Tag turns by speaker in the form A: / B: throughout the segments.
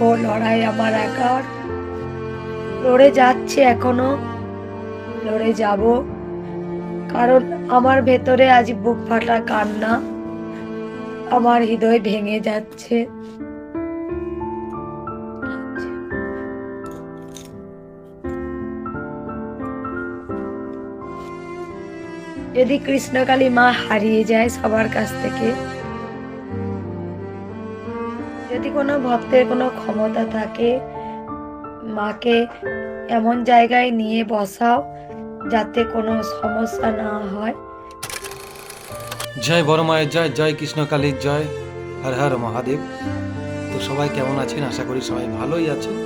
A: লড়াই আমার একার। লড়ে যাচ্ছে এখনও, লড়ে যাব। কারণ আমার ভেতরে আজ বুক ফাটা কান্না, আমার হৃদয় ভেঙে যাচ্ছে। যদি কৃষ্ণকালী মা হারিয়ে যায় সবার কাছ থেকে যদি কোনো ভক্তের কোনো ক্ষমতা থাকে, মাকে এমন জায়গায় নিয়ে বসাও যাতে কোনো সমস্যা না হয়।
B: জয় বড় মায়ের জয় জয় কৃষ্ণকালীর জয়, হর হর মহাদেব। তো সবাই কেমন আছেন? আশা করি সবাই ভালোই আছেন।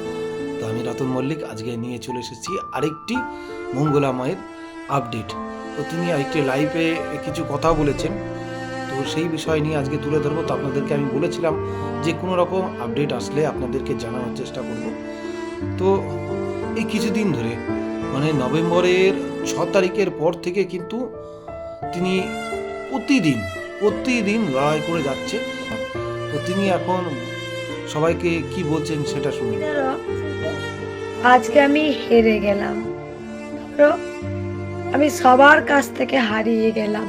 B: তো আমি রতন মল্লিক, আজকে নিয়ে চলে এসেছি আরেকটি মঙ্গলা মায়ের আপডেট তো তিনি আরেকটি লাইভে কিছু কথা বলেছেন। সেই বিষয় নিয়ে আজকে তুলে ধরবো। তো আপনাদেরকে আমি বলেছিলাম যে কোনো রকম আপডেট আসলে আপনাদেরকে জানানোর চেষ্টা করব। তো এই কিছুদিন ধরে মানে নভেম্বরের ছ তারিখের পর থেকে কিন্তু তিনি প্রতিদিন প্রতিদিন লড়াই করে যাচ্ছে। তো তিনি এখন সবাইকে কি বলছেন সেটা শুনুন।
A: আজকে আমি হেরে গেলাম। আমি সবার কাছ থেকে হারিয়ে গেলাম।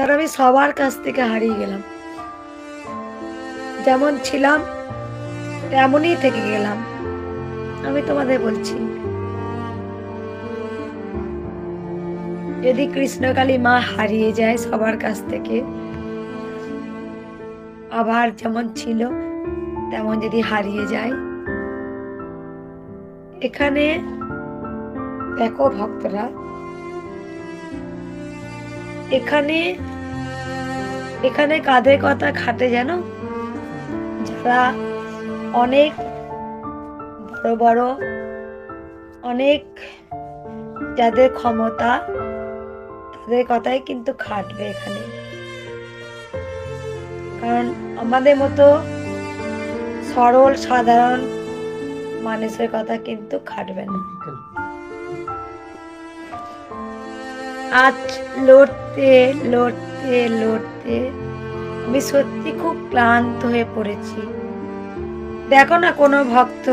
A: ধরো আমি সবার কাছ থেকে হারিয়ে গেলাম। যেমন ছিলাম, তেমনই থেকে গেলাম। আমি তোমাদের বলছি। যদি কৃষ্ণকালী মা হারিয়ে যায় সবার কাছ থেকে, আবার যেমন ছিল, তেমন যদি হারিয়ে যায়, এখানে দেখো ভক্তরা এখানে এখানে কাদের কথা খাটে যেন যারা অনেক বড় বড়, অনেক যাদের ক্ষমতা, তাদের কথাই কিন্তু খাটবে এখানে। কারণ আমাদের মতো সরল, সাধারণ মানুষের কথা কিন্তু খাটবে না। আজ লড়তে লড়তে লড়তে আমি সত্যি খুব ক্লান্ত হয়ে পড়েছি। দেখো না কোনো ভক্ত,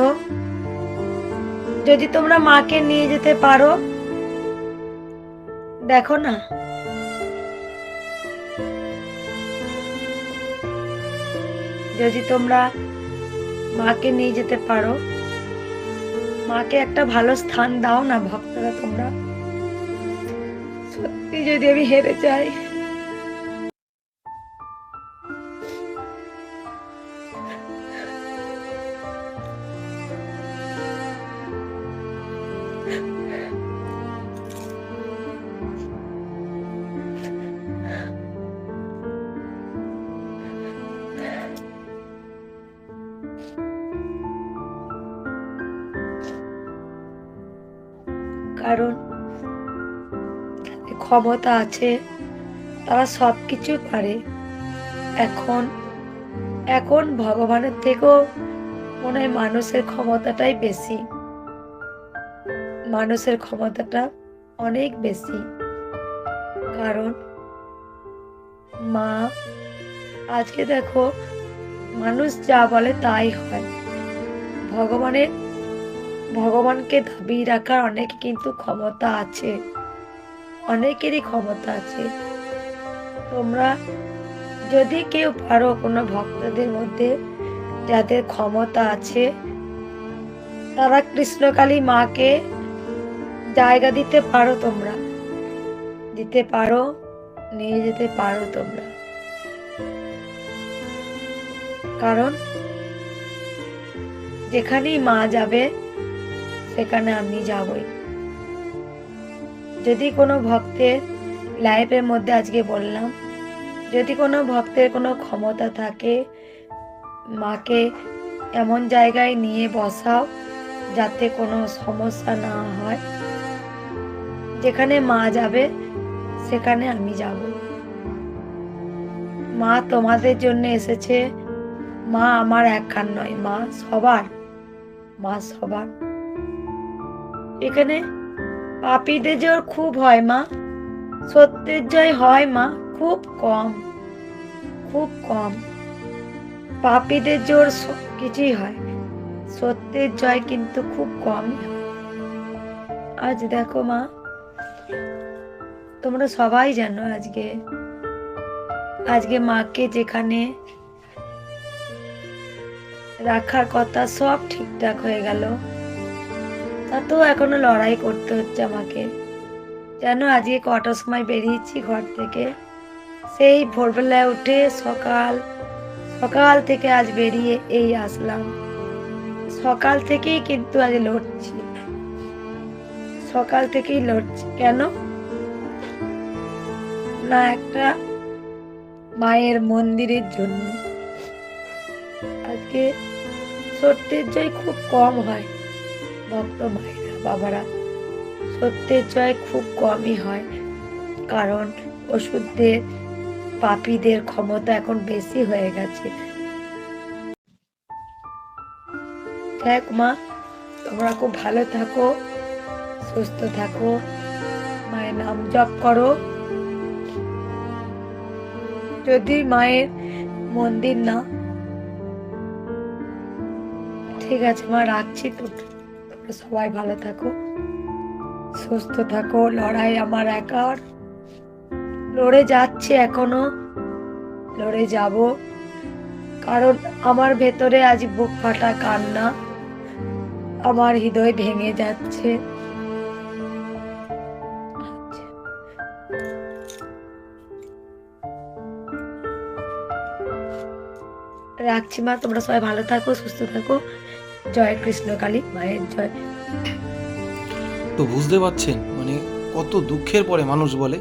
A: যদি তোমরা মাকে নিয়ে যেতে পারো, দেখো না। যদি তোমরা মাকে নিয়ে যেতে পারো, মাকে একটা ভালো স্থান দাও না ভক্তরা তোমরা। সত্যি যদি আমি হেরে যাই। কারণ ক্ষমতা আছে, তারা সব কিছু পারে। এখন এখন ভগবানের থেকেও মনে হয় মানুষের ক্ষমতাটাই বেশি। মানুষের ক্ষমতাটা অনেক বেশি। কারণ, মা, আজকে দেখো, মানুষ যা বলে তাই হয়। ভগবানের, ভগবানকে দাবিয়ে রাখার অনেক কিন্তু ক্ষমতা আছে। অনেকেরই ক্ষমতা আছে। তোমরা যদি কেউ পারো কোনো ভক্তদের মধ্যে যাদের ক্ষমতা আছে, তারা কৃষ্ণকালী মাকে জায়গা দিতে পারো তোমরা। দিতে পারো, নিয়ে যেতে পারো তোমরা। কারণ যেখানেই মা যাবে, সেখানে আমি যাবই। যদি কোনো ভক্তের লাইফের মধ্যে আজকে বললাম, যদি কোনো ভক্তের কোনো ক্ষমতা থাকে, মাকে এমন জায়গায় নিয়ে বসাও যাতে কোনো সমস্যা না হয়। যেখানে মা যাবে, সেখানে আমি যাব। মা তোমাদের জন্য এসেছে। মা আমার একখান নয়, মা সবার মা সবার। এখানে পাপীদের জোর খুব হয় মা, সত্যের জয় হয় মা, খুব কম খুব কম। পাপীদের জোর কিছুই হয়, সত্যের জয় কিন্তু খুব হয়। আজ দেখো মা, তোমরা সবাই জানো আজকে আজকে মাকে যেখানে রাখার কথা সব ঠিকঠাক হয়ে গেল। তাতেও এখনও লড়াই করতে হচ্ছে আমাকে। যেন আজকে কটার সময় বেরিয়েছি ঘর থেকে। সেই ভোরবেলায় উঠে সকাল সকাল থেকে আজ বেরিয়ে এই আসলাম। সকাল থেকেই কিন্তু আজ লড়ছি। সকাল থেকেই লড়ছি। কেন? না, একটা মায়ের মন্দিরের জন্য। আজকে সত্যের জয় খুব কম হয়। ভক্ত মায়েরা বাবারা, সত্যের জয় খুব কমই হয়। কারণ ওষুধদের পাপীদের ক্ষমতা এখন বেশি হয়ে গেছে। দেখ মা, তোমরা খুব ভালো থাকো, সুস্থ থাকো, মায়ের নাম জপ করো। যদি মায়ের মন্দির না, ঠিক আছে মা, রাখছি তো তোমরা সবাই ভালো থাকো, সুস্থ থাকো, লড়াই আমার একার। লড়ে যাচ্ছে এখনও, লড়ে যাব। কারণ আমার ভেতরে আজ বুক ফাটা কান্না, আমার হৃদয় ভেঙে যাচ্ছে। রাখছি মা, তোমরা সবাই ভালো থাকো, সুস্থ থাকো। জয় কৃষ্ণ কালী মায়ের জয়।
B: তো বুঝতে পারছেন মানে কত দুঃখের পরে মানুষ বলে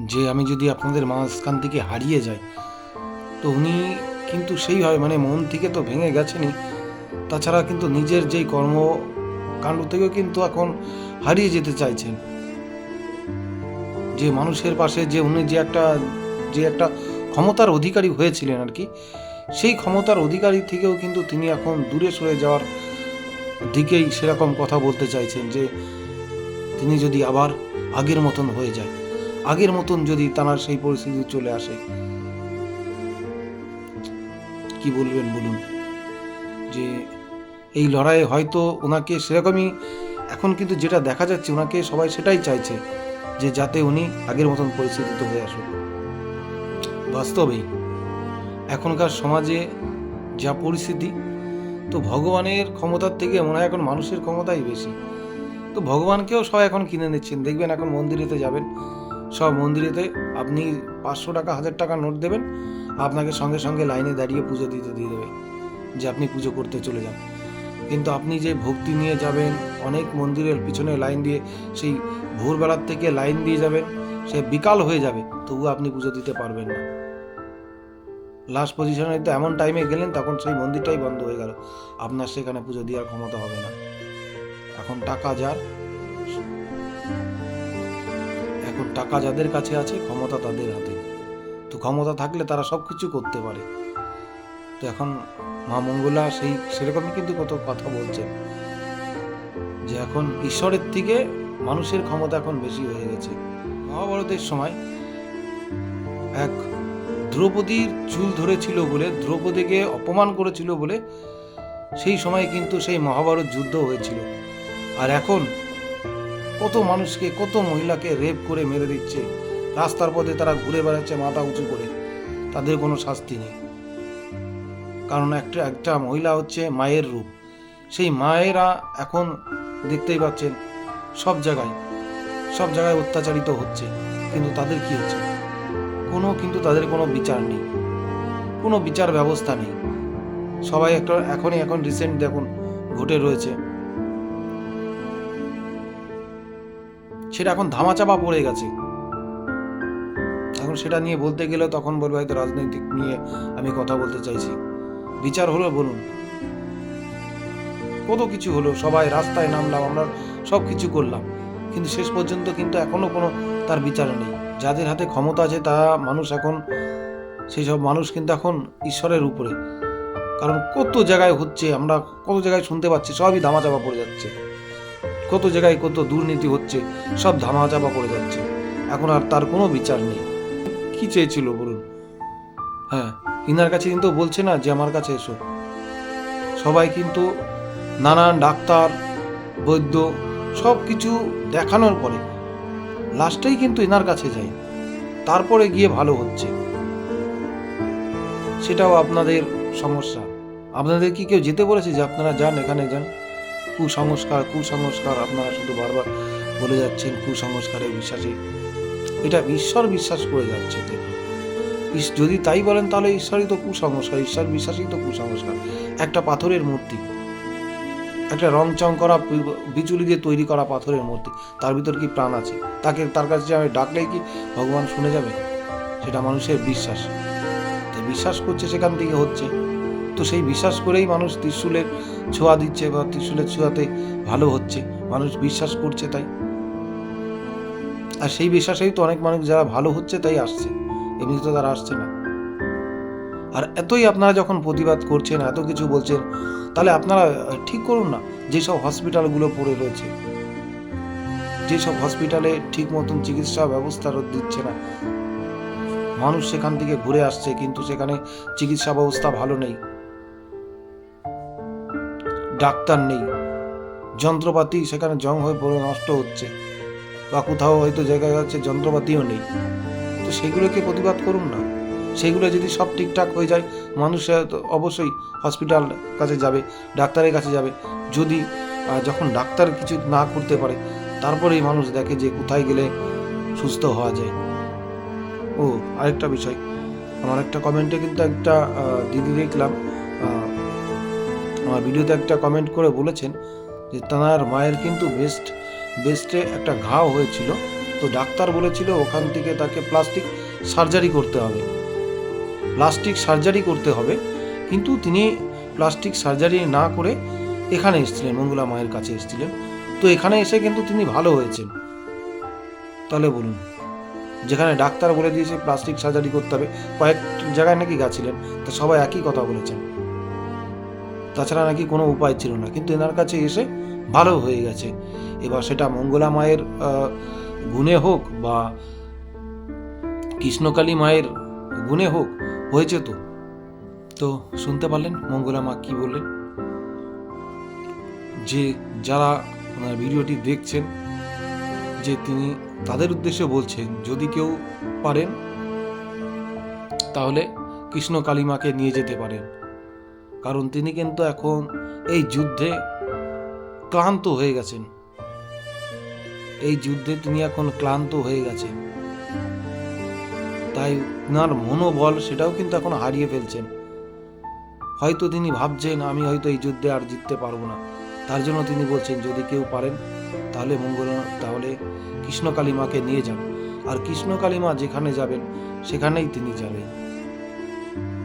B: যে আমি যদি আপনাদের মাঝখান থেকে হারিয়ে যাই। তো উনি কিন্তু সেইভাবে মানে মন থেকে তো ভেঙে গেছেনই। তাছাড়া কিন্তু নিজের যেই কর্মকাণ্ড থেকেও কিন্তু এখন হারিয়ে যেতে চাইছেন। যে মানুষের পাশে যে উনি যে একটা যে একটা ক্ষমতার অধিকারী হয়েছিলেন আর কি সেই ক্ষমতার অধিকারী থেকেও কিন্তু তিনি এখন দূরে সরে যাওয়ার দিকেই সেরকম কথা বলতে চাইছেন যে, তিনি যদি আবার আগের মতন হয়ে যায়, আগের মতন যদি তার সেই পরিস্থিতি চলে আসে, কি বলবেন বলুন? যে, এই লড়াইয়ে হয়তো ওনাকে সেরকমই, এখন কিন্তু যেটা দেখা যাচ্ছে ওনাকে সবাই সেটাই চাইছে যে, যাতে উনি আগের মতন পরিস্থিতিতে হয়ে আসুন বাস্তবেই। এখনকার সমাজে যা পরিস্থিতি, তো ভগবানের ক্ষমতার থেকে মনে হয় এখন মানুষের ক্ষমতাই বেশি। তো ভগবানকেও সবাই এখন কিনে নিচ্ছেন। দেখবেন এখন মন্দিরেতে যাবেন, সব মন্দিরেতে আপনি পাঁচশো টাকা, হাজার টাকা নোট দেবেন, আপনাকে সঙ্গে সঙ্গে লাইনে দাঁড়িয়ে পুজো দিতে দিয়ে দেবে, যে আপনি পুজো করতে চলে যান। কিন্তু আপনি যে ভক্তি নিয়ে যাবেন, অনেক মন্দিরের পিছনে লাইন দিয়ে, সেই ভোরবেলার থেকে লাইন দিয়ে যাবেন, সে বিকাল হয়ে যাবে, তবুও আপনি পুজো দিতে পারবেন না। লাস্ট পজিশনে তো এমন টাইমে গেলেন, তখন সেই মন্দিরটাই বন্ধ হয়ে গেল। আপনার সেখানে পুজো দেওয়ার ক্ষমতা হবে না। এখন টাকা যার, এখন টাকা যাদের কাছে আছে, ক্ষমতা তাদের হাতে। তো ক্ষমতা থাকলে তারা সব কিছু করতে পারে। তো এখন মা মঙ্গলা সেই, সেরকমই কিন্তু কত কথা বলছেন। যে এখন ঈশ্বরের থেকে মানুষের ক্ষমতা এখন বেশি হয়ে গেছে। মহাভারতের সময় এক দ্রৌপদীর চুল ধরেছিল বলে, দ্রৌপদীকে অপমান করেছিল বলে সেই সময় কিন্তু সেই মহাভারত যুদ্ধ হয়েছিল। আর এখন কত মানুষকে, কত মহিলাকে রেপ করে মেরে দিচ্ছে। রাস্তার পথে তারা ঘুরে বেড়াচ্ছে মাথা উঁচু করে। তাদের কোনো শাস্তি নেই। কারণ একটা একটা মহিলা হচ্ছে মায়ের রূপ। সেই মায়েরা এখন দেখতেই পাচ্ছেন সব জায়গায় সব জায়গায় অত্যাচারিত হচ্ছে। কিন্তু তাদের কি হচ্ছে? কোনো কিন্তু তাদের কোনো বিচার নেই। কোনো বিচার ব্যবস্থা নেই। সবাই একটা এখনই এখন রিসেন্ট দেখুন ঘটে রয়েছে। সেটা এখন ধামাচাপা পড়ে গেছে। এখন সেটা নিয়ে বলতে গেলে তখন বলবে হয়তো রাজনৈতিক নিয়ে আমি কথা বলতে চাইছি। বিচার হলো বলুন। কত কিছু হলো, সবাই রাস্তায় নামলাম, আমরা সব কিছু করলাম। কিন্তু শেষ পর্যন্ত কিন্তু এখনও কোনো তার বিচার নেই। যাদের হাতে ক্ষমতা আছে তা মানুষ এখন, সেই সব মানুষ কিন্তু এখন ঈশ্বরের উপরে। কারণ কত জায়গায় হচ্ছে, আমরা কত জায়গায় শুনতে পাচ্ছি, সবই ধামাচাপা পড়ে যাচ্ছে। কত জায়গায় কত দুর্নীতি হচ্ছে, সব ধামাচাপা পড়ে যাচ্ছে। এখন আর তার কোনো বিচার নেই। কি চেয়েছিল বলুন? হ্যাঁ ইনার কাছে কিন্তু বলছে না যে আমার কাছে এসো। সবাই কিন্তু নানান ডাক্তার, বৈদ্য সব কিছু দেখানোর পরে লাস্টেই কিন্তু এনার কাছে যায় তারপরে গিয়ে ভালো হচ্ছে। সেটাও আপনাদের সমস্যা। আপনাদের কি কেউ যেতে বলেছে যে আপনারা যান, এখানে যান? কুসংস্কার কুসংস্কার, আপনারা শুধু বারবার বলে যাচ্ছেন কুসংস্কারে বিশ্বাসী। এটা ঈশ্বর বিশ্বাস করে যাচ্ছে যদি তাই বলেন তাহলে ঈশ্বরই তো কুসংস্কার, ঈশ্বর বিশ্বাসই তো কুসংস্কার। একটা পাথরের মূর্তি। একটা রং চং করা বিচুলি দিয়ে তৈরি করা পাথরের মূর্তি। তার ভিতর কি প্রাণ আছে? তাকে তার কাছে আমি ডাকলেই কি ভগবান শুনে যাবে? সেটা মানুষের বিশ্বাস। বিশ্বাস করছে, সেখান থেকে হচ্ছে। তো সেই বিশ্বাস করেই মানুষ ত্রিশুলের ছোঁয়া দিচ্ছে বা ত্রিশুলের ছোঁয়াতে ভালো হচ্ছে। মানুষ বিশ্বাস করছে তাই। আর সেই বিশ্বাসেই তো অনেক মানুষ যারা ভালো হচ্ছে তাই আসছে। এমনি তো তারা আসছে না। আর এতই আপনারা যখন প্রতিবাদ করছেন, এত কিছু বলছেন তাহলে আপনারা ঠিক করুন না যেসব হসপিটালগুলো পড়ে রয়েছে। যেসব হসপিটালে ঠিক মতন চিকিৎসা ব্যবস্থা দিচ্ছে না। মানুষ সেখান থেকে ঘুরে আসছে, কিন্তু সেখানে চিকিৎসা ব্যবস্থা ভালো নেই। ডাক্তার নেই। যন্ত্রপাতি সেখানে জং হয়ে পড়ে, নষ্ট হচ্ছে। বা কোথাও হয়তো জায়গায় যাচ্ছে যন্ত্রপাতিও নেই। তো সেগুলোকে প্রতিবাদ করুন না। সেগুলো যদি সব ঠিকঠাক হয়ে যায় মানুষ অবশ্যই হসপিটাল কাছে যাবে, ডাক্তারের কাছে যাবে। যদি যখন ডাক্তার কিছু না করতে পারে, তারপরেই মানুষ দেখে যে কোথায় গেলে সুস্থ হওয়া যায়। ও, আরেকটা বিষয়, আমার একটা কমেন্টে কিন্তু একটা দিদি দেখলাম আমার ভিডিওতে একটা কমেন্ট করে বলেছেন যে তার মায়ের কিন্তু বেস্ট বেস্টে একটা ঘাও হয়েছিল। তো ডাক্তার বলেছিল ওখান থেকে তাকে প্লাস্টিক সার্জারি করতে হবে। প্লাস্টিক সার্জারি করতে হবে। কিন্তু তিনি প্লাস্টিক সার্জারি না করে এখানে এসেছিলেন, মঙ্গলা মায়ের কাছে এসেছিলেন। তো এখানে এসে কিন্তু তিনি ভালো হয়েছেন। তাহলে বলুন, যেখানে ডাক্তার বলে দিয়েছে প্লাস্টিক সার্জারি করতে হবে, কয়েক জায়গায় নাকি গেছিলেন, তা সবাই একই কথা বলেছেন। তাছাড়া নাকি কোনো উপায় ছিল না, কিন্তু এনার কাছে এসে ভালো হয়ে গেছে। এবার সেটা মঙ্গলা মায়ের গুণে হোক বা কৃষ্ণকালী মায়ের গুণে হোক হয়েছে তো? তো শুনতে পারলেন মঙ্গলা মা কি বললেন? যে যারা ওনার ভিডিওটি দেখছেন, যে তিনি তাদের উদ্দেশ্যে বলছেন, যদি কেউ পারেন, তাহলে কৃষ্ণ কালিমাকে নিয়ে যেতে পারেন। কারণ তিনি কিন্তু এখন এই যুদ্ধে ক্লান্ত হয়ে গেছেন। এই যুদ্ধে তিনি এখন ক্লান্ত হয়ে গেছেন। তাই ওনার মনোবল সেটাও কিন্তু এখন হারিয়ে ফেলছেন। হয়তো তিনি ভাবছেন, আমি হয়তো এই যুদ্ধে আর জিততে পারব না। তার জন্য তিনি বলছেন, যদি কেউ পারেন, তাহলে মঙ্গল, তাহলে কৃষ্ণকালী মাকে নিয়ে যান। আর কৃষ্ণকালী মা যেখানে যাবেন, সেখানেই তিনি যাবেন।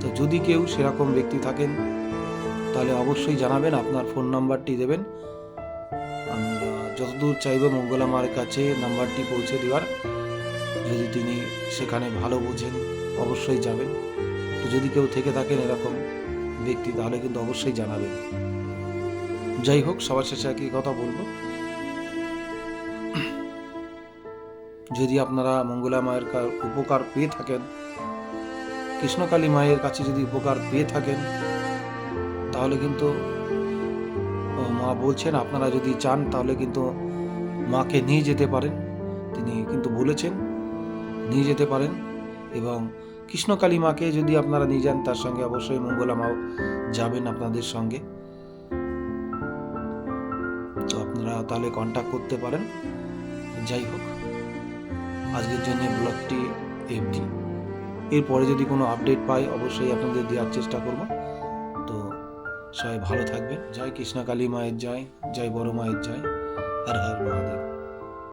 B: তো যদি কেউ সেরকম ব্যক্তি থাকেন, তাহলে অবশ্যই জানাবেন, আপনার ফোন নাম্বারটি দেবেন। আমরা যতদূর চাইব মঙ্গলা মার কাছে নাম্বারটি পৌঁছে দেওয়ার যদি তিনি সেখানে ভালো বোঝেন, অবশ্যই যাবেন। তো যদি কেউ থেকে থাকেন এরকম ব্যক্তি, তাহলে কিন্তু অবশ্যই জানাবেন। যাই হোক, সবার শেষে একই কথা বলব। যদি আপনারা মঙ্গলা মায়ের উপকার পেয়ে থাকেন, কৃষ্ণকালী মায়ের কাছে যদি উপকার পেয়ে থাকেন, তাহলে কিন্তু মা বলছেন, আপনারা যদি চান, তাহলে কিন্তু মাকে নিয়ে যেতে পারেন। তিনি কিন্তু বলেছেন নিয়ে যেতে পারেন। এবং কৃষ্ণকালী মাকে যদি আপনারা নিয়ে যান, তার সঙ্গে অবশ্যই মঙ্গলা মাও যাবেন আপনাদের সঙ্গে। তো আপনারা তাহলে কন্ট্যাক্ট করতে পারেন। যাই হোক, আজকের জন্য ব্লগটি এমটি এরপরে যদি কোনো আপডেট পাই, অবশ্যই আপনাদের দেওয়ার চেষ্টা করব। তো সবাই ভালো থাকবেন। জয় কৃষ্ণকালী মায়ের জয় জয় বড় মায়ের জয়। হর হর মহাদেব।